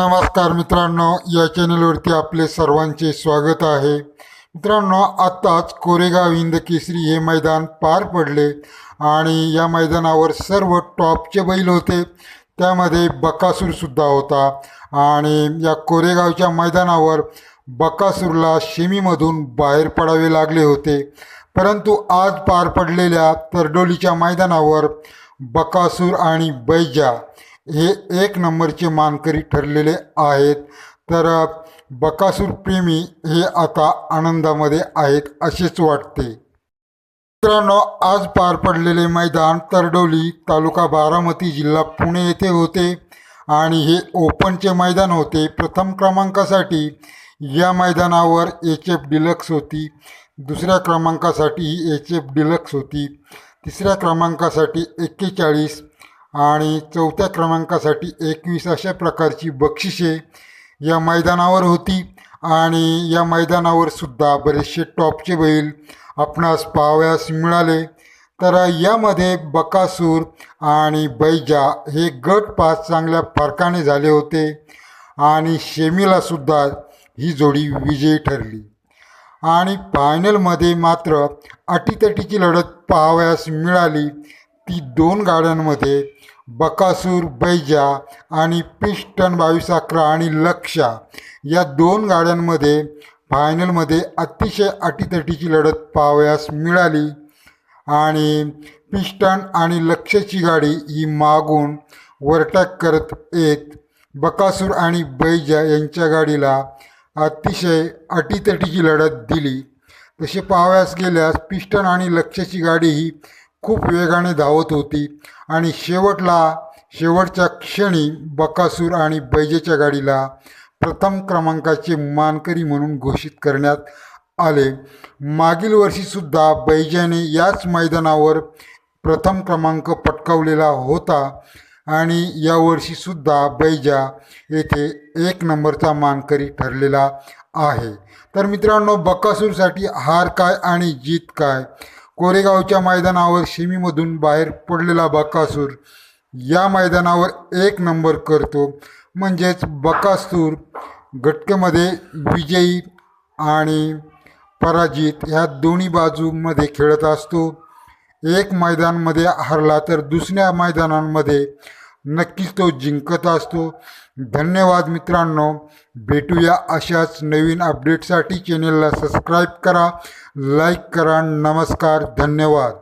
नमस्कार मित्रांनो या चॅनलवरती आपले सर्वांचे स्वागत आहे. मित्रांनो आत्ताच कोरेगाव हिंद केसरी हे मैदान पार पडले आणि या मैदानावर सर्व टॉपचे बैल होते. त्यामध्ये बकासूरसुद्धा होता आणि या कोरेगावच्या मैदानावर बकासूरला शेमीमधून बाहेर पडावे लागले होते. परंतु आज पार पडलेल्या तरडोलीच्या मैदानावर बकासूर आणि बैजा हे एक नंबरचे मानकरी ठरलेले आहेत. तर बकासूर प्रेमी हे आता आनंदामध्ये आहेत असेच वाटते. मित्रांनो आज पार पडलेले मैदान तरडोली तालुका बारामती जिल्हा पुणे येथे होते आणि हे ओपनचे मैदान होते. प्रथम क्रमांकासाठी या मैदानावर एच एफ डिलक्स होती. दुसऱ्या क्रमांकासाठी ही एच एफ डिलक्स होती. तिसऱ्या क्रमांकासाठी एक्केचाळीस आणि चौथ्या क्रमांकासाठी एकवीस अशा प्रकारची बक्षिसे या मैदानावर होती आणि या मैदानावर सुद्धा बरेचसे टॉपचे बैल आपणास पाहावयास मिळाले. तर यामध्ये बकासूर आणि बैजा हे गट पाच चांगल्या फरकाने झाले होते आणि शेमीलासुद्धा ही जोडी विजयी ठरली. आणि फायनलमध्ये मात्र अटीतटीची लढत पाहावयास मिळाली. ती दोन गाड्यांमध्ये बकासूर बैजा आणि पिस्टन बावीस अकरा आणि लक्षा या दोन गाड्यांमध्ये फायनलमध्ये अतिशय अटीतटीची लढत पाहावयास मिळाली. आणि पिस्टन आणि लक्षची गाडी ही मागून वरटॅक करत येत बकासूर आणि बैजा यांच्या गाडीला अतिशय अटीतटीची लढत दिली. तसे पाहावयास गेल्यास पिस्टन आणि लक्षची गाडी ही खूप वेगाने धावत होती. आणि शेवटला शेवटच्या क्षणी बकासूर आणि बैजेच्या गाडीला प्रथम क्रमांकाचे मानकरी म्हणून घोषित करण्यात आले. मागील वर्षीसुद्धा बैजाने याच मैदानावर प्रथम क्रमांक पटकावलेला होता आणि यावर्षीसुद्धा बैजा येथे एक नंबरचा मानकरी ठरलेला आहे. तर मित्रांनो बकासूरसाठी हार काय आणि जीत काय? कोरेगावच्या मैदानावर शिमीमधून बाहेर पडलेला बकासूर या मैदानावर एक नंबर करतो. म्हणजेच बकासूर गटकेमध्ये विजयी आणि पराजित ह्या दोन्ही बाजूमध्ये खेळत असतो. एक मैदानमध्ये हरला तर दुसऱ्या मैदानांमध्ये नक्कीच तो जिंकत असतो. धन्यवाद मित्रांनो. भेटूया अशाच नवीन अपडेटसाठी चॅनेलला सबस्क्राईब करा लाईक करा नमस्कार धन्यवाद.